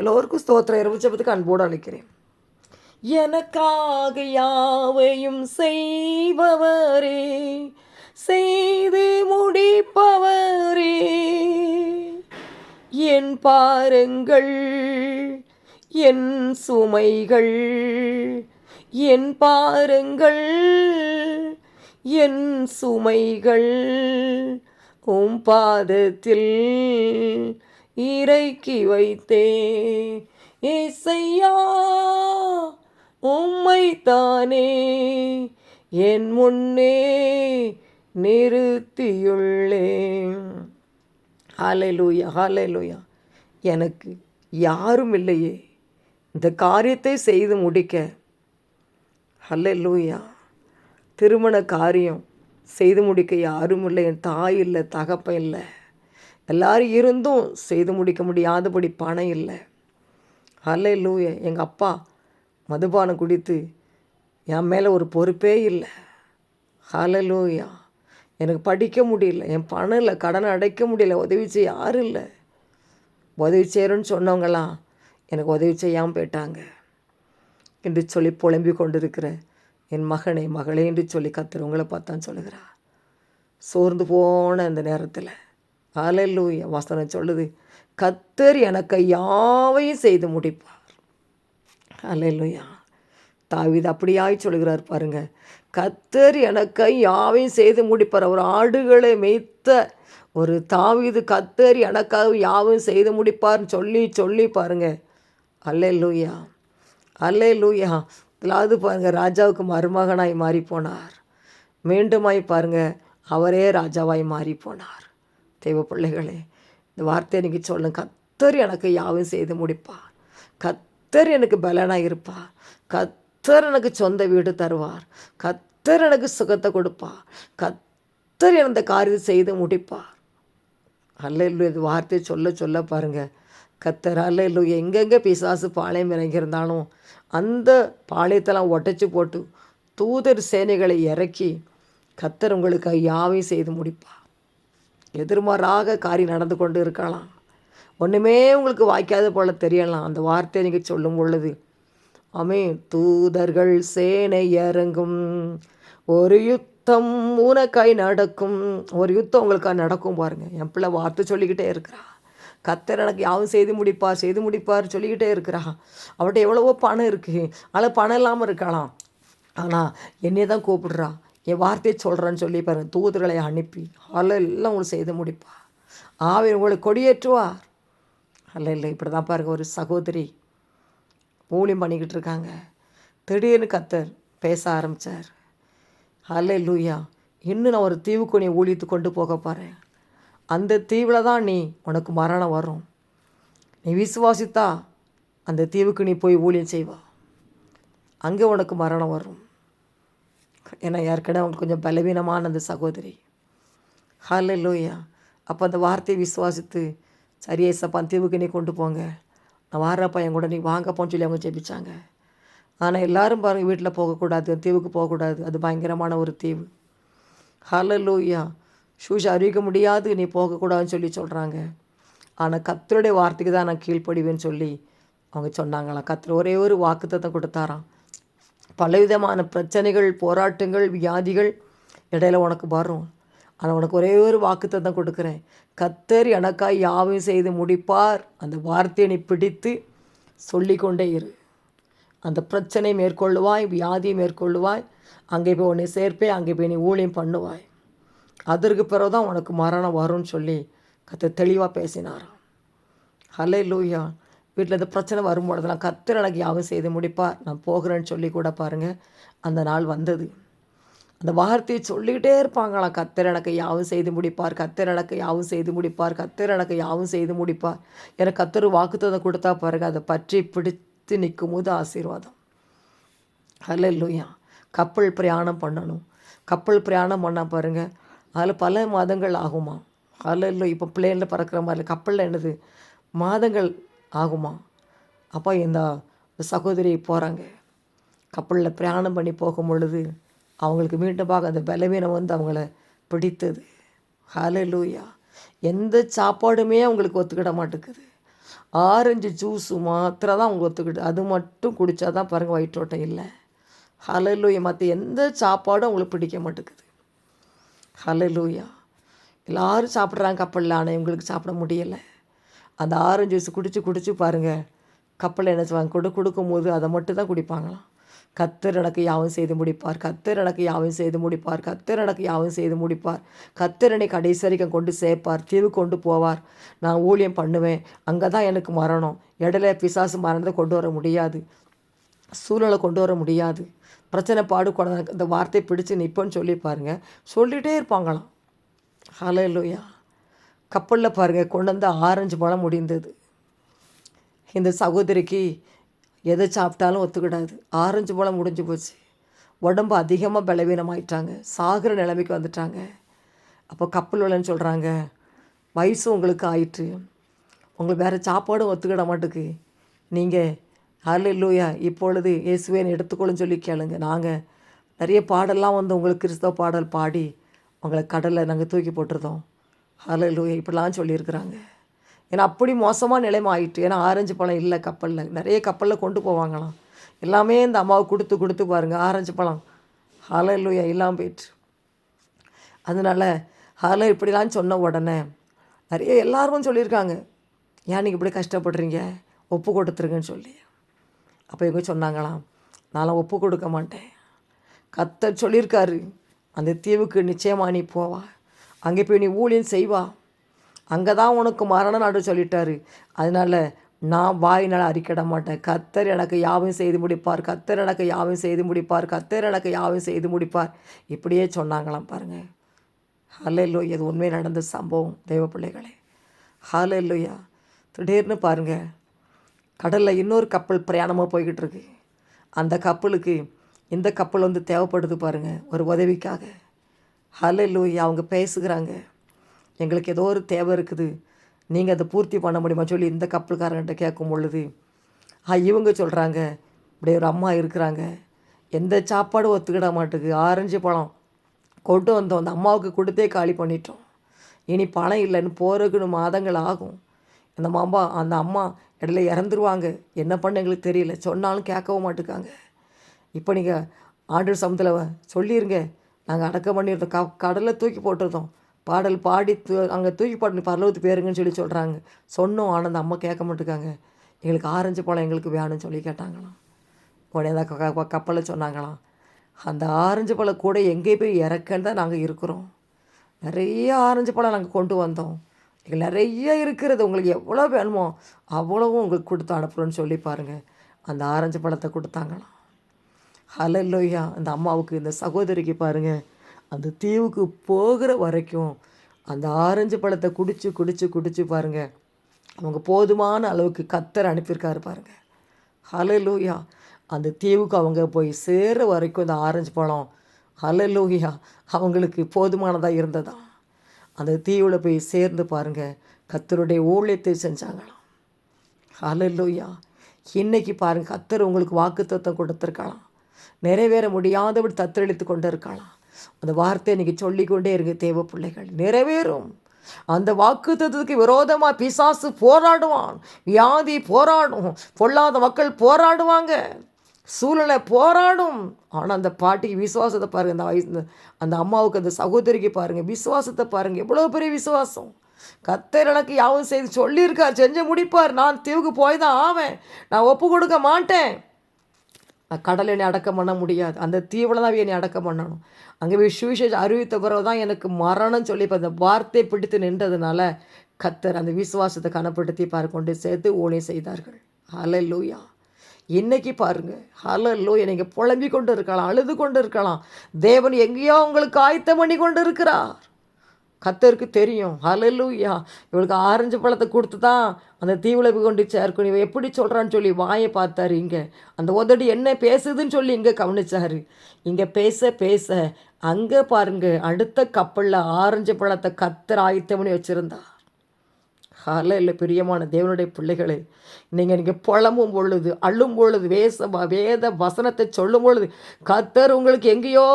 எல்லோருக்கும் ஸ்தோத்திரம். இரவுச்சபத்துக்கு அன்போடு அழைக்கிறேன். எனக்காக யாவையும் செய்பவரே செய்து முடிப்பவரே என் பாருங்கள் என் சுமைகள் என் பாருங்கள் என் சுமைகள் உம் பாதத்தில் இறைக்கி வைத்தே. உம்மை தானே. என் முன்னே நிறுத்தியுள்ளேன். ஹalleluya லூயா எனக்கு யாரும் இல்லையே. இந்த காரியத்தை செய்து முடிக்க. ஹalleluya. திருமண காரியம் செய்து முடிக்க யாரும் இல்லை. என் தாய் இல்லை தகப்பன் இல்லை. எல்லாரும் இருந்தும் செய்து முடிக்க முடியாதபடி பணம் இல்லை. ஹalleluya எங்கள் அப்பா மதுபானம் குடித்து என் மேலே ஒரு பொறுப்பே இல்லை. ஹலலூயா எனக்கு படிக்க முடியல என் பணம் இல்லை கடனை அடைக்க முடியல உதவி செய்ய யாரும் இல்லை. உதவி செய்கிறோன்னு சொன்னவங்களாம் எனக்கு உதவி செய்யாமல் போயிட்டாங்க. என்று சொல்லி புலம்பி கொண்டிருக்கிற என் மகனை மகளே என்று சொல்லி கத்துறவங்கள பார்த்தான் சொல்லுகிறா சோர்ந்து போன அந்த நேரத்தில் அலல்லூய வசனம் சொல்லுது கத்தர் எனக்கு யாவையும் செய்து முடிப்பார். அலல்லூயா தாவிது அப்படியாய் சொல்கிறார் பாருங்க கத்தர் எனக்கு யாவையும் செய்து முடிப்பார். அவர் ஆடுகளை மேய்த்த ஒரு தாவிது கத்தர் எனக்காக யாவும் செய்து முடிப்பார்னு சொல்லி சொல்லி பாருங்க. அல்லே லூயா அல்லே லூயா இல்லாது பாருங்க ராஜாவுக்கு மருமகனாய் மாறி போனார் மீண்டுமாய் பாருங்கள் அவரே ராஜாவாய் மாறி போனார் தெய்வ பிள்ளைகளே இந்த வார்த்தை எனக்கு சொல்லும் கத்தர் எனக்கு யாவும் செய்து முடிப்பார் கத்தர் எனக்கு பலனாக இருப்பார் கத்தர் எனக்கு சொந்த வீடு தருவார் கத்தர் எனக்கு சுகத்தை கொடுப்பார் கத்தர் இந்த காரியம் செய்து முடிப்பார் அல்ல இது வார்த்தையை சொல்ல சொல்ல பாருங்க கத்தர் அல்ல இல்லை எங்கெங்கே பிசாசு பாளையம் இறங்கியிருந்தாலும் அந்த பாளையத்தெல்லாம் ஒட்டச்சு போட்டு தூதர் சேனைகளை இறக்கி கத்தர் உங்களுக்கு யாவையும் செய்து முடிப்பார் எதிர்மாறாக காரியம் நடந்து கொண்டு இருக்கலாம். ஒன்றுமே உங்களுக்கு வாய்க்காத போல தெரியலாம். அந்த வார்த்தையை நீங்கள் சொல்லும் பொழுது அமே தூதர்கள் சேனை இறங்கும். ஒரு யுத்தம் உனக்காய் நடக்கும். ஒரு யுத்தம் உங்களுக்காக நடக்கும் பாருங்கள் என் பிள்ளை வார்த்தை சொல்லிக்கிட்டே இருக்கிறா. கத்தர் எனக்கு யாவும் செய்து முடிப்பார் செய்து முடிப்பார் சொல்லிக்கிட்டே இருக்கிறா. அவர்கிட்ட எவ்வளவோ பணம் இருக்குது ஆனால் பணம் இல்லாமல் இருக்கலாம். ஆனால் என்னையே தான் கூப்பிடுறா. என் வார்த்தையை சொல்கிறேன்னு சொல்லி பாருங்க தூதர்களை அனுப்பி அதில் எல்லாம் உங்களுக்கு செய்து முடிப்பா. ஆவி உங்களை கொடியேற்றுவார். அல்ல இல்லை இப்படி தான் பாருங்க ஒரு சகோதரி ஊழியம் பண்ணிக்கிட்டு இருக்காங்க. திடீர்னு கத்தர் பேச ஆரம்பித்தார் அல்ல லூயா இன்னும் நான் ஒரு தீவுக்கு நீ ஊழியத்து கொண்டு போக போகிறேன் அந்த தீவில் தான் நீ உனக்கு மரணம் வரும். நீ விசுவாசித்தா அந்த தீவுக்கு நீ போய் ஊழியம் செய்வா. அங்கே உனக்கு மரணம் வரும். ஏன்னா ஏற்கனவே அவங்களுக்கு கொஞ்சம் பலவீனமான அந்த சகோதரி. ஹால லோயா அப்போ அந்த வார்த்தையை விசுவாசித்து சரி ஏசப்பா தீவுக்கு நீ கொண்டு போங்க. நான் வாரப்பா என் கூட நீ வாங்கப்போன்னு சொல்லி அவங்க ஜெபிச்சாங்க. ஆனால் எல்லாரும் பாருங்கள் வீட்டில் போகக்கூடாது தீவுக்கு போகக்கூடாது. அது பயங்கரமான ஒரு தீவு. ஹால லோயா ஷூஸ் அறிவிக்க முடியாது நீ போகக்கூடாதுன்னு சொல்லி சொல்கிறாங்க ஆனால் கத்தருடைய வார்த்தைக்கு தான் நான் கீழ்ப்படிவேன்னு சொல்லி அவங்க சொன்னாங்களாம். கத்திர ஒரே ஒரு வாக்குத்தத்தை கொடுத்தாராம். பலவிதமான பிரச்சனைகள் போராட்டங்கள் வியாதிகள். இடையில உனக்கு வரும். ஆனால் உனக்கு ஒரே ஒரு வாக்குத்தத்தம் கொடுக்குறேன். கத்தர் எனக்காய் யாவையும் செய்து முடிப்பார். அந்த வார்த்தையை நீ பிடித்து சொல்லிக்கொண்டே இரு. அந்த பிரச்சனை மேற்கொள்ளுவாய் வியாதியை மேற்கொள்ளுவாய். அங்கே போய் உன்னை சேர்ப்பே அங்கே போய் நீ ஊழியம் பண்ணுவாய். அதற்கு பிறகு தான் உனக்கு மரணம் வரும்னு சொல்லி கத்தை தெளிவாக பேசினாராம். ஹலே லூயா வீட்டில் இந்த பிரச்சனை வரும்பொழுதெல்லாம் கத்தர் எனக்கு யாவும் செய்து முடிப்பார் நான் போகிறேன்னு சொல்லி கூட பாருங்கள் அந்த நாள் வந்தது. அந்த வார்த்தையை சொல்லிக்கிட்டே இருப்பாங்களாம் கத்தர் யாவும் செய்து முடிப்பார். கத்தர் யாவும் செய்து முடிப்பார். கத்தர் யாவும் செய்து முடிப்பார். எனக்கு கத்தர் வாக்குத்ததை கொடுத்தா பாருங்க. அதை பற்றி பிடித்து நிற்கும் போது ஆசீர்வாதம். அதில் இல்லையா கப்பல் பிரயாணம் பண்ணணும். கப்பல் பிரயாணம் பண்ணால் பாருங்கள் அதில் பல மாதங்கள் ஆகுமா அதில் இல்லை இப்போ பிளேனில் பறக்கிற மாதிரி கப்பலில் என்னது? மாதங்கள் ஆகுமா? அப்போ இந்த சகோதரி போகிறாங்க கப்பலில் பிரயாணம் பண்ணி போகும் பொழுது அவங்களுக்கு மீண்டுமாக அந்த பலவீனம் வந்து அவங்கள பிடித்தது. ஹலலூயா எந்த சாப்பாடுமே அவங்களுக்கு ஒத்துக்கிட மாட்டேங்குது. ஆரஞ்சு ஜூஸு மாத்திரை தான் அவங்க ஒத்துக்கிட்டு அது மட்டும் குடித்தா தான் பாருங்கள் வயிற்றோட்டம் இல்லை. ஹலலூயா மற்ற எந்த சாப்பாடும் அவங்களுக்கு பிடிக்க மாட்டேங்குது. ஹலலூயா எல்லோரும் சாப்பிட்றாங்க கப்பலில் ஆனால் இவங்களுக்கு சாப்பிட முடியலை. அந்த ஆரஞ்சு ஜூஸ் குடிச்சு குடிச்சு பாருங்கள் கப்பலில் என்ன செய்வாங்க? கொடு கொடுக்கும்போது அதை மட்டும் தான் குடிப்பாங்களாம். கத்தர் எனக்கு யாவும் செய்து முடிப்பார். கத்தர் எனக்கு யாவும் செய்து முடிப்பார். கத்தர் எனக்கு யாவும் செய்து முடிப்பார். கத்தரனை கடைசி வரைக்கும் கொண்டு சேர்ப்பார். தீவு கொண்டு போவார். நான் ஊழியம் பண்ணுவேன். அங்கே தான் எனக்கு மரணம். இடையில பிசாசு மரணத்தை கொண்டு வர முடியாது. சூழலை கொண்டு வர முடியாது. பிரச்சனை பாடு கொண்டு இந்த வார்த்தையை பிடிச்சு நிற்போன்னு சொல்லி பாருங்க. சொல்லிகிட்டே இருப்பாங்களாம். ஹலோ இல்லையா கப்பலில் பாருங்கள் கொண்டு வந்து ஆரஞ்சு பழம் முடிந்தது. இந்த சகோதரிக்கு எதை சாப்பிட்டாலும் ஒத்துக்கிடாது. ஆரஞ்சு பழம் முடிஞ்சு போச்சு. உடம்பு அதிகமாக பலவீனமாயிட்டாங்க. சாகிற நிலைமைக்கு வந்துட்டாங்க. அப்போ கப்பல் விலன்னு சொல்கிறாங்க வயசு உங்களுக்கு ஆயிற்று. உங்களுக்கு வேறு சாப்பாடும் ஒத்துக்கிட மாட்டுக்கு. நீங்கள் ஹalleluya இப்பொழுது இயேசுவேன் எடுத்துக்கொள்ளுன்னு சொல்லி கேளுங்க. நாங்கள் நிறைய பாடல்லாம் வந்து உங்களுக்கு கிறிஸ்தவ பாடல் பாடி உங்களை கடலில் நாங்கள் தூக்கி போட்டிருந்தோம். ஹலலூயா இப்படிலாம் சொல்லியிருக்கிறாங்க. ஏன்னா அப்படி மோசமாக நிலைமை ஆயிட்டு ஏன்னா ஆரஞ்சு பழம் இல்லை கப்பலில். நிறைய கப்பலில் கொண்டு போவாங்களாம். எல்லாமே இந்த அம்மாவுக்கு கொடுத்து கொடுத்து பாருங்கள் ஆரஞ்சு பழம். ஹலலூயா இல்லாமல் போயிட்டு. அதனால் ஹலோ இப்படிலாம் சொன்ன உடனே நிறைய எல்லாருக்கும் சொல்லியிருக்காங்க. ஏன் நீங்கள் இப்படி கஷ்டப்படுறீங்க? ஒப்பு கொடுத்துருங்கன்னு சொல்லி. அப்போ இவங்க சொன்னாங்களாம் நான்லாம் ஒப்பு கொடுக்க மாட்டேன். கத்த சொல்லியிருக்காரு அந்த தீவுக்கு நிச்சயமாக நீ போவா. அங்கே போய் நீ ஊழியம் செய்வா. அங்கே தான் உனக்கு மரண நாடு சொல்லிட்டாரு. அதனால் நான் வாயினால் அறிக்கிட மாட்டேன். கத்தர் எனக்கு யாவும் செய்து முடிப்பார். கத்தர் எனக்கு யாவும் செய்து முடிப்பார். கத்தர் எனக்கு யாவும் செய்து முடிப்பார். இப்படியே சொன்னாங்களாம் பாருங்கள் ஹalleluya. இது உண்மை நடந்த சம்பவம் தெய்வ பிள்ளைகளே. ஹalleluya. திடீர்னு பாருங்கள் கடலில் இன்னொரு கப்பல் பிரயாணமாக போய்கிட்டு இருக்கு. அந்த கப்பலுக்கு இந்த கப்பல் வந்து தேவைப்படுது பாருங்கள் ஒரு உதவிக்காக. ஹalleluya அவங்க பேசுகிறாங்க. எங்களுக்கு ஏதோ ஒரு தேவை இருக்குது. நீங்கள் அதை பூர்த்தி பண்ண முடியுமா சொல்லி இந்த கப்பல்காரங்கிட்ட கேட்கும் பொழுது ஆ இவங்க சொல்கிறாங்க இப்படி ஒரு அம்மா இருக்கிறாங்க. எந்த சாப்பாடும் ஒத்துக்கிட மாட்டுக்கு ஆரஞ்சு பழம் கொண்டு வந்தோம். அந்த அம்மாவுக்கு கொடுத்தே காலி பண்ணிட்டோம். இனி பணம் இல்லைன்னு போகிறதுக்குன்னு மாதங்கள் ஆகும். அந்த மாம்பா அந்த அம்மா இடையில இறந்துருவாங்க. என்ன பண்ண எங்களுக்கு தெரியல. சொன்னாலும் கேட்கவும் மாட்டுக்காங்க. இப்போ நீங்கள் ஆண்டு சமத்தில் சொல்லிடுங்க நாங்கள் அடக்கம் பண்ணியிருந்தோம். க கடலில் தூக்கி போட்டிருந்தோம். பாடல் பாடி தூ அங்கே தூக்கி போட்டு பரலவத்து பேருங்கன்னு சொல்லி சொல்கிறாங்க சொன்னோம். ஆனால் அந்த அம்மா கேட்க மாட்டுக்காங்க. எங்களுக்கு ஆரஞ்சு பழம் எங்களுக்கு வேணும்னு சொல்லி கேட்டாங்களாம். உடனே தான் க- க- கப்பலில் சொன்னாங்களாம். அந்த ஆரஞ்சு பழம் கூட எங்கே போய் இறக்கன்னு தான் நாங்கள் இருக்கிறோம். நிறைய ஆரஞ்சு பழம் நாங்கள் கொண்டு வந்தோம். எங்களுக்கு நிறைய இருக்கிறது. உங்களுக்கு எவ்வளோ வேணுமோ அவ்வளவும் உங்களுக்கு கொடுத்து அனுப்புகிறோன்னு சொல்லி பாருங்கள் அந்த ஆரஞ்சு பழத்தை கொடுத்தாங்களாம். ஹலல்லோயா அந்த அம்மாவுக்கு இந்த சகோதரிக்கு பாருங்கள் அந்த தீவுக்கு போகிற வரைக்கும் அந்த ஆரஞ்சு பழத்தை குடித்து குடித்து குடிச்சு பாருங்கள் அவங்க போதுமான அளவுக்கு கத்தர் அனுப்பியிருக்காரு பாருங்கள் ஹலலூயா அந்த தீவுக்கு அவங்க போய் சேர வரைக்கும் அந்த ஆரஞ்சு பழம். ஹலலூயா அவங்களுக்கு போதுமானதாக இருந்ததா? அந்த தீவில் போய் சேர்ந்து பாருங்கள் கத்தருடைய ஊழியத்தை செஞ்சாங்களாம். ஹலலூயா இன்னைக்கு பாருங்கள் கத்தர் உங்களுக்கு வாக்குத்தத்தம் கொடுத்துருக்கலாம் நிறைவேற முடியாதபடி தத்தளித்து கொண்டு அந்த வார்த்தையை நீங்கள் சொல்லிக்கொண்டே இருங்க தேவ பிள்ளைகள். நிறைவேறும். அந்த வாக்குத்தத்தத்துக்கு விரோதமாக பிசாசு போராடுவான். வியாதி போராடும். பொல்லாத மக்கள் போராடுவாங்க. சூழ்நிலை போராடும். ஆனால் அந்த பாட்டிக்கு விசுவாசத்தை பாருங்கள் அந்த வயசு அந்த அம்மாவுக்கு அந்த சகோதரிக்கு பாருங்கள் விசுவாசத்தை பாருங்கள் எவ்வளோ பெரிய விசுவாசம். கத்தர் எனக்கு யாவும் செய்து சொல்லியிருக்கார் செஞ்சு முடிப்பார். நான் தீவுக்கு போய் தான் ஆவேன். நான் ஒப்பு கொடுக்க மாட்டேன். நான் கடலை என்னை அடக்கம் பண்ண முடியாது. அந்த தீவில் தான் என்னை அடக்கம் பண்ணணும். அங்கே போய் சுவிசேஷ அறிவித்த பிறகு தான் எனக்கு மரணம் சொல்லி இப்போ அந்த வார்த்தை பிடித்து நின்றதுனால கத்தர் அந்த விசுவாசத்தை கனப்படுத்தி பார் கொண்டு சேர்த்து ஊழியம் செய்தார்கள். ஹalleluya இன்னைக்கு பாருங்க. ஹalleluya நீங்கள் புலம்பி கொண்டு இருக்கலாம் அழுது கொண்டு இருக்கலாம். தேவன் எங்கேயோ உங்களுக்கு ஆயத்தம் பண்ணி கொண்டு இருக்கிறார். கத்தருக்கு தெரியும். ஹலலூயா இவளுக்கு ஆரஞ்சு பழத்தை கொடுத்து தான் அந்த தீவில் கொண்டு சேர்க்கணும். இவன் எப்படி சொல்கிறான்னு சொல்லி வாயை பார்த்தாரு இங்கே. அந்த உதடி என்ன பேசுதுன்னு சொல்லி இங்கே கவனிச்சாரு. இங்கே பேச பேச அங்கே பாருங்க அடுத்த கப்பலில் ஆரஞ்சு பழத்தை கத்தர் ஆயத்தம் பண்ணி வச்சுருந்தா. ஹல இல்லை பிரியமான தேவனுடைய பிள்ளைகளே நீங்கள் நீங்கள் புலமும் பொழுது அள்ளும் பொழுது வேச வேத வசனத்தை சொல்லும் பொழுது கத்தர் உங்களுக்கு எங்கேயோ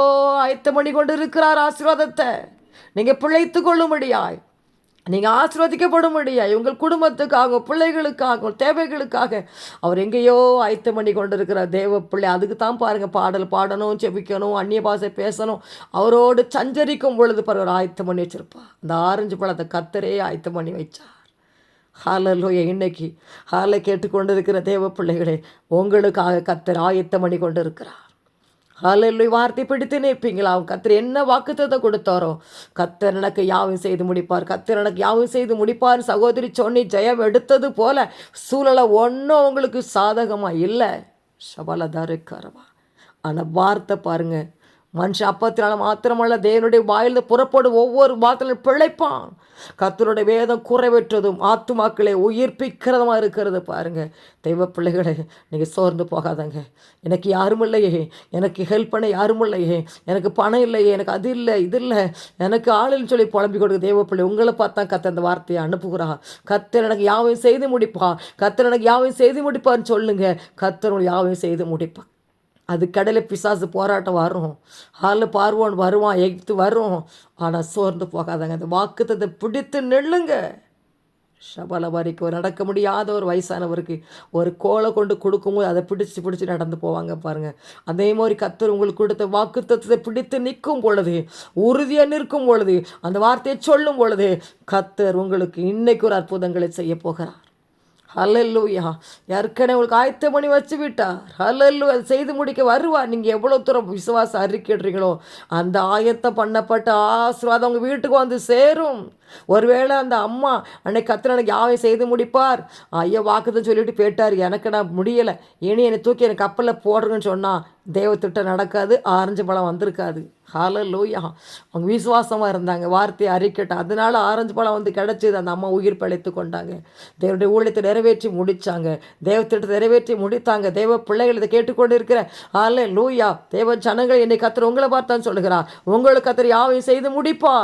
ஆயத்தம் பண்ணி கொண்டு இருக்கிறார் ஆசீர்வாதத்தை. நீங்கள் பிழைத்து கொள்ளும்படியாய் நீங்கள் ஆசிர்வதிக்கப்படும்படியாய் உங்கள் குடும்பத்துக்காக பிள்ளைகளுக்காக தேவைகளுக்காக அவர் எங்கேயோ ஆயத்தம் பண்ணி கொண்டிருக்கிறார் தேவ பிள்ளை. அதுக்கு தான் பாருங்கள் பாடல் பாடணும் செபிக்கணும் அந்நிய பாசை பேசணும். அவரோடு சஞ்சரிக்கும் பொழுது பரவர் ஆயத்தம் பண்ணி வச்சிருப்பா அந்த ஆரஞ்சு பழத்தை கத்தரே ஆயத்தம் பண்ணி வச்சார். ஹாலலோய இன்னைக்கு ஹாலை கேட்டுக்கொண்டிருக்கிற தேவ பிள்ளைகளே உங்களுக்காக கத்தர் ஆயத்தம் பண்ணி கொண்டு இருக்கிறார் ஹாலல்லு வார்த்தை பிடித்து நிற்பீங்களா? அவன் கத்தர் என்ன வாக்குத்தத்தை கொடுத்தாரோ? கத்தர் எனக்கு யாவும் செய்து முடிப்பார். கத்தர் எனக்கு யாவும் செய்து முடிப்பார். சகோதரி சொன்னி ஜெயம் எடுத்தது போல சூழலை ஒன்றும் உங்களுக்கு சாதகமாக இல்லை. சபலதாருக்காரவா. ஆனால் வார்த்தை பாருங்கள் மனுஷன் அப்பத்தினால மாத்திரமல்ல தேவனுடைய வாயிலிருந்து புறப்படும் ஒவ்வொரு வார்த்தையிலும் பிழைப்பான். கத்தருடைய வேதம் குறைவற்றதும் ஆத்துமாக்களை உயிர்ப்பிக்கிறதுமா இருக்கிறது பாருங்க. தெய்வ பிள்ளைகளை நீங்கள் சோர்ந்து போகாதங்க. எனக்கு யாரும் இல்லையே. எனக்கு ஹெல்ப் பண்ண யாரும் இல்லையே. எனக்கு பணம் இல்லையே. எனக்கு அது இல்லை இது இல்லை. எனக்கு ஆளுன்னு சொல்லி புலம்பி கொடுக்க தெய்வ பிள்ளை உங்களை பார்த்தா கத்த அந்த வார்த்தையை அனுப்புகிறா கத்தர் எனக்கு யாவையும் செய்து முடிப்பா கத்தர் எனக்கு யாவையும் செய்து முடிப்பான்னு சொல்லுங்க. கத்தர் யாவையும் செய்து முடிப்பா அது கடலை பிசாசு போராட்டம் வரும். ஹாலில் பார்வோன் வருவான் எகிப்து வரும். ஆனால் சோர்ந்து போகாதாங்க. அந்த வாக்குத்தத்தை பிடித்து நில்லுங்க. சபல வரைக்கும் நடக்க முடியாத ஒரு வயசானவருக்கு ஒரு கோலை கொண்டு கொடுக்கும்போது அதை பிடிச்சி பிடிச்சி நடந்து போவாங்க பாருங்கள் அதே மாதிரி கத்தர் உங்களுக்கு கொடுத்த வாக்குத்தத்தை பிடித்து நிற்கும் பொழுது உறுதியாக நிற்கும் பொழுது அந்த வார்த்தையை சொல்லும் பொழுது கத்தர் உங்களுக்கு இன்றைக்கு ஒரு அற்புதங்களை செய்ய போகிறார். ஹலல்லூயா ஏற்கனவே உங்களுக்கு ஆயத்த பண்ணி வச்சு விட்டார். ஹலல்லு அதை செய்து முடிக்க வருவார். நீங்கள் எவ்வளோ தூரம் விசுவாசம் அறிக்கிடுறீங்களோ அந்த ஆயத்தம் பண்ணப்பட்ட ஆசீர்வாதம் உங்கள் வீட்டுக்கு வந்து சேரும். ஒருவேளை அந்த அம்மா அன்னைக்கு கத்திர எனக்கு யாவை செய்து முடிப்பார். ஐயோ வாக்குதான் சொல்லிட்டு போயிட்டார். எனக்கு நான் முடியலை. இனி என்னை தூக்கி எனக்கு கப்பலில் போடுறேன்னு சொன்னால் தெய்வத்திட்டம் நடக்காது ஆரஞ்சு பழம் வந்திருக்காது. ஹால லூயா அவங்க விசுவாசமாக இருந்தாங்க வார்த்தையை அறிக்கட்டும் அதனால ஆரஞ்சு பழம் வந்து கிடச்சிது அந்த அம்மா உயிர் பிழைத்து கொண்டாங்க. தேவனுடைய ஊழியத்தை நிறைவேற்றி முடித்தாங்க தேவத்திட்ட நிறைவேற்றி முடித்தாங்க. தேவ பிள்ளைகள் இதை கேட்டுக்கொண்டு இருக்கிற ஹால லூயா தேவ ஜனங்கள் என்னை கத்திர உங்களை பார்த்தான்னு சொல்லுகிறார். உங்களுக்கு கத்திர யாவையும் செய்து முடிப்பா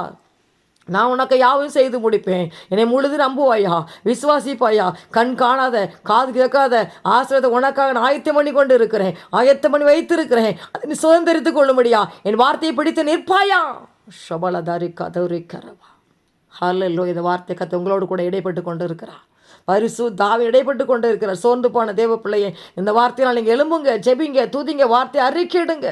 நான் உனக்கு யாவும் செய்து முடிப்பேன். என்னை முழுது நம்புவாயா? விசுவாசிப்பாயா? கண் காணாத காது கேட்காத ஆசிரியத்தை உனக்காக நான் ஆயத்தம் பண்ணி கொண்டு இருக்கிறேன் ஆயத்தம் பண்ணி வைத்திருக்கிறேன். அதை நீ சுதந்திரித்துக் கொள்ளும்படியா? என் வார்த்தையை பிடித்து நிற்பாயா? ஷபலதாரி கதவுரி கரவா. ஹாலல்லோ இந்த வார்த்தை கத்தை உங்களோடு கூட இடைப்பட்டு கொண்டு இருக்கிறார் பரிசு தாவி இடைப்பட்டு கொண்டு இருக்கிறார் சோர்ந்து போன தேவ பிள்ளையை இந்த வார்த்தையினால் நீங்கள் எலும்புங்க ஜெபிங்க தூதிங்க வார்த்தையை அறிக்கிடுங்க.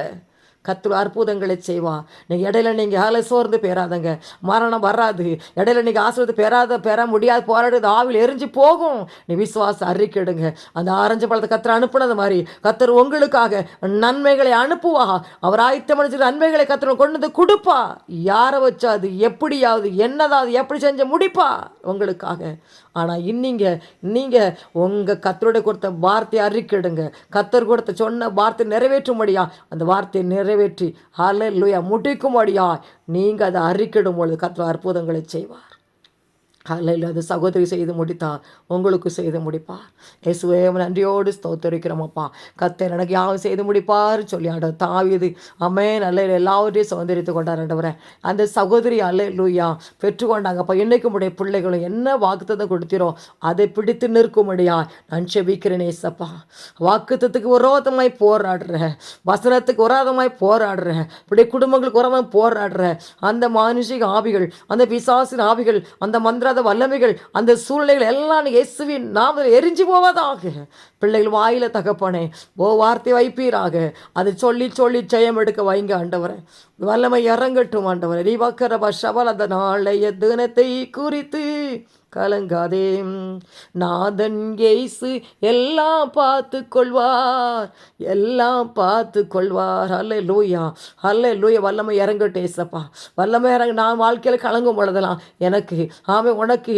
கத்துல அற்புதங்களை செய்வான். நீங்கள் இடையில நீங்கள் ஆளை சோர்ந்து பெறாதங்க மரணம் வராது. இடையில நீங்கள் ஆசிரியத்தை பெறாத பெற முடியாது போராடுறது ஆவில் எரிஞ்சு போகும். நீ விசுவாசம் அறிக்கிடுங்க. அந்த ஆரஞ்சு பழத்தை கத்தர் அனுப்புனது மாதிரி கத்தர் உங்களுக்காக நன்மைகளை அனுப்புவா அவர் ஆயத்த மனுஷர் நன்மைகளை கத்தர் கொண்டு வந்து கொடுப்பா யாரை வச்சாது எப்படியாவது என்னதாவது எப்படி செஞ்சு முடிப்பா உங்களுக்காக. ஆனால் இன்னிங்க நீங்கள் உங்கள் கத்தருடைய கொடுத்த வார்த்தையை அறிக்கிடுங்க. கத்தர் கொடுத்த சொன்ன வார்த்தை நிறைவேற்றும்படியா? அந்த வார்த்தையை நிறைவேற்றி ஹாலே லூயா முடிக்கும்படியா? நீங்கள் அதை அறிக்கிடும் பொழுது கத்தர் அற்புதங்களை செய்வார். காலையில் அது சகோதரி செய்து முடித்தார். உங்களுக்கு செய்து முடிப்பார். இயேசுவே நன்றியோடு ஸ்தோத்தரிக்கிறோமப்பா கத்தர் எனக்கு யாவும் செய்து முடிப்பார் சொல்லி ஆண்டவர் தாவிது. அம்மே நல்ல எல்லாவற்றையும் சுதந்திரித்து கொண்டார் அந்த சகோதரி அல்ல லூயா பெற்றுக்கொண்டாங்கப்பா என்னைக்கு உடைய பிள்ளைகளும் என்ன வாக்குத்தத்தை கொடுத்திரோ அதை பிடித்து நிற்கும்படியா நான் செபிக்கிறேன் ஏசப்பா. வாக்குத்தத்துக்கு விரோதமாய் போராடுற வசனத்துக்கு விரோதமாய் போராடுறேன். இப்படி குடும்பங்களுக்கு உரமாக போராடுற அந்த மானுஷிக ஆவிகள் அந்த பிசாசின் ஆவிகள் அந்த மந்திர முடியாத வல்லமைகள் அந்த சூழ்நிலைகள் எல்லாம் இயேசுவின் நாமத்தில் எரிஞ்சு போவதாக. பிள்ளைகள் வாயில தகப்பனே ஓ வார்த்தை வைப்பீராக. அதை சொல்லி சொல்லி ஜெயம் எடுக்க வைங்க ஆண்டவரை. வல்லமை இறங்கட்டும் ஆண்டவரை. நீ வக்கரப அந்த நாளைய தினத்தை குறித்து கலங்காதே நாதன் ஏசு எல்லாம் பார்த்து கொள்வார் எல்லாம் பார்த்து கொள்வார் அல்ல லூயா அல்ல லூயா வல்லமை இறங்கட்டும் ஏசப்பா. வல்லமை இறங்க நான் வாழ்க்கையில் கலங்கும் பொழுதெல்லாம் எனக்கு ஆமே உனக்கு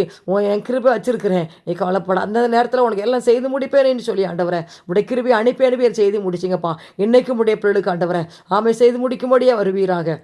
என் கிருபை வச்சிருக்கிறேன். நீ கவலைப்பட அந்த நேரத்தில் உனக்கு எல்லாம் செய்து முடிப்பேனேன்னு சொல்லி ஆண்டவரை உடைய கிருபி அனுப்பி அனுப்பி செய்து முடிச்சிங்கப்பா. இன்றைக்கும் உடைய பிள்ளைகளுக்கு ஆண்டவரை ஆமை செய்து முடிக்கும்படியே வருவீராக.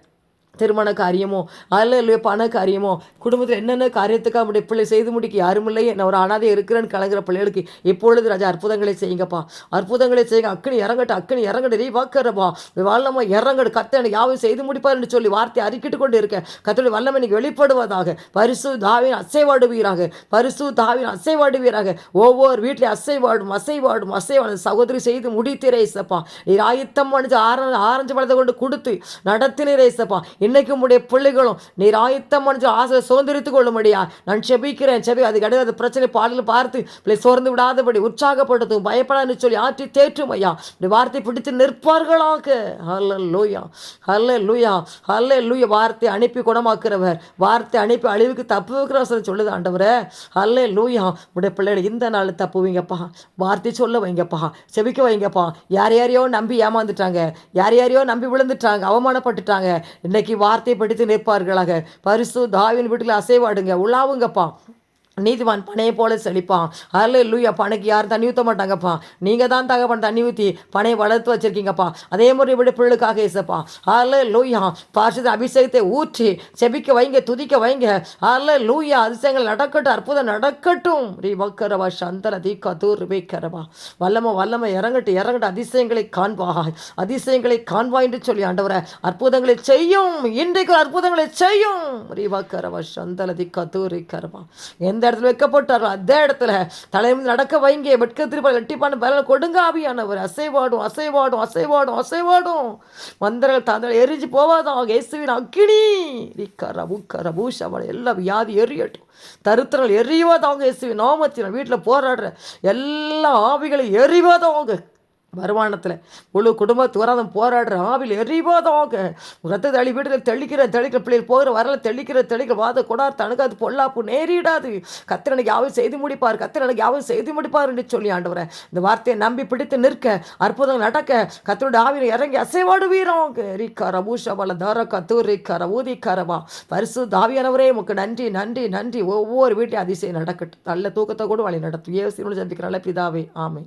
திருமண காரியமோ அதில் இல்லையோ பண காரியமோ குடும்பத்தில் என்னென்ன காரியத்துக்காக நம்முடைய பிள்ளை செய்து முடிக்க யாரும் இல்லையே நான் ஒரு அனாதை இருக்கிறேன்னு கலங்குற பிள்ளைகளுக்கு இப்பொழுது ராஜா அற்புதங்களை செய்யுங்கப்பா. அற்புதங்களை செய்யுங்க. அக்கனி இறங்கட்டு அக்கனி இறங்கட்டு நீ பார்க்கறப்பா வல்லமை இறங்கடு கத்த எனக்கு யாவும் செய்து முடிப்பார்னு சொல்லி வார்த்தை அறிக்கிட்டு கொண்டு இருக்கேன் கத்தோடைய வல்லமை எனக்கு வெளிப்படுவதாக. பரிசு தாவின் அசைவாடுவீராக. பரிசு தாவின் அசைவாடுவீராக. ஒவ்வொரு வீட்டில் அசைவாடும் அசைவாடும் அசைவாடும். சகோதரி செய்து முடித்திரேசப்பா நீர் ஆயத்தம் அணிஞ்சு ஆரஞ்சு ஆரஞ்சு பழத்தை கொண்டு கொடுத்து நடத்தினரேசப்பா இன்னைக்கு உடைய பிள்ளைகளும் நீர் ஆயத்தம் பண்ணி ஆசை சுதந்திரித்துக் கொள்ளும்படியா? நான் செபிக்கிறேன் செபி அது கிடையாது பிரச்சனை பாடல் பார்த்து பிள்ளை சோர்ந்து விடாதபடி உற்சாகப்படுத்தும் பயப்படாதுன்னு சொல்லி ஆற்றி தேற்றும் ஐயா. இப்படி வார்த்தை பிடித்து நிற்பார்களாக. ஹல்ல லூயா ஹல்ல லூயா ஹல்ல லூயா வார்த்தை அனுப்பி குணமாக்குறவர். வார்த்தை அனுப்பி அழிவுக்கு தப்பு வைக்கிறவர் சொல்லுது ஆண்டவரே. ஹல்ல லூயா உடைய பிள்ளைகள் இந்த நாள் தப்பு வைங்கப்பா. வார்த்தை சொல்ல வைங்கப்பா. செபிக்க வைங்கப்பா. யார் யாரையோ நம்பி ஏமாந்துட்டாங்க. யார் யாரையோ நம்பி விழுந்துட்டாங்க. அவமானப்பட்டுட்டாங்க. இன்னைக்கு வார்த்தை படித்து நிற்பார்களாக. பரிசு தாவின் வீட்டில் அசைவாடுங்க உலாவுங்கப்பா. நீதிவான் பனையை போல செழிப்பான். அல்ல லூயா பனைக்கு யாரும் தண்ணி ஊற்ற மாட்டாங்கப்பா. நீங்கள் தான் தகப்பன் தண்ணி ஊற்றி பனையை வளர்த்து வச்சிருக்கீங்கப்பா. அதே மாதிரி இப்படி பிள்ளைக்காக ஏசப்பா அல்ல லூயா பாசித அபிஷேகத்தை ஊற்றி செபிக்க வைங்க துதிக்க வைங்க. அல்ல லூயா அதிசயங்கள் நடக்கட்டும் அற்புதம் நடக்கட்டும். ரீ வக்கரவா சந்தன தீக்கா தூர் வைக்கிறவா வல்லம வல்லம இறங்கட்டு இறங்கட்டு அதிசயங்களை காண்பா அதிசயங்களை காண்பா என்று சொல்லி ஆண்டவரை அற்புதங்களை செய்யும். இன்றைக்கு அற்புதங்களை செய்யும். ரீ வக்கரவா சந்தன தீக்கா தூர் வைக்கிறவா எந்த இடத்துல வைக்கப்பட்டார்கள். அதே இடத்துல தலைமையில் நடக்க வைங்க வெட்க திருப்ப எட்டிப்பான பலன் கொடுங்க ஆவியானவர். அசைவாடும் அசைவாடும் அசைவாடும் அசைவாடும். மந்திரங்கள் தாந்தல் எரிஞ்சு போவாதான் இயேசுவின் அக்கினி. ரிக்கர புக்கர பூஷவன் எல்லாம் வியாதி எரியட்டும். தருத்திரங்கள் எரிவதாங்க இயேசுவின் நாமத்தில் வீட்டில் போராடுற எல்லா ஆவிகளை எரிவதாங்க. வருமானத்தில். முழு குடும்பத்துவராதம் போராடுற ஆவில் எரிவாதாக ரத்த தள்ளி வீட்டில் தெளிக்கிற தெளிக்கிற பிள்ளைகள் போகிற வரல தெளிக்கிற தெளிக்கிற வாத கொடார் தனுக்காது பொல்லாப்பு நேரிடாது. கத்திரனுக்கு யாவும் செய்து முடிப்பார் கத்திரனுக்கு யாவும் செய்து முடிப்பார் என்று சொல்லி ஆண்டவரை இந்த வார்த்தையை நம்பி பிடித்து நிற்க அற்புதம் நடக்க கத்தருடைய ஆவியில் இறங்கி அசைவாடுவீரோங்க ரீக்கார பூஷபல தர கத்தூர் ரீக்கார ஊதிக்காரவா பரிசு தாவியானவரே உமக்கு நன்றி நன்றி நன்றி. ஒவ்வொரு வீட்டையும் அதிசயம் நடக்கட்டும். நல்ல தூக்கத்தை கூட வழி நடத்தும். ஏசினோடு சந்திக்கிறாள் பிதாவே ஆமை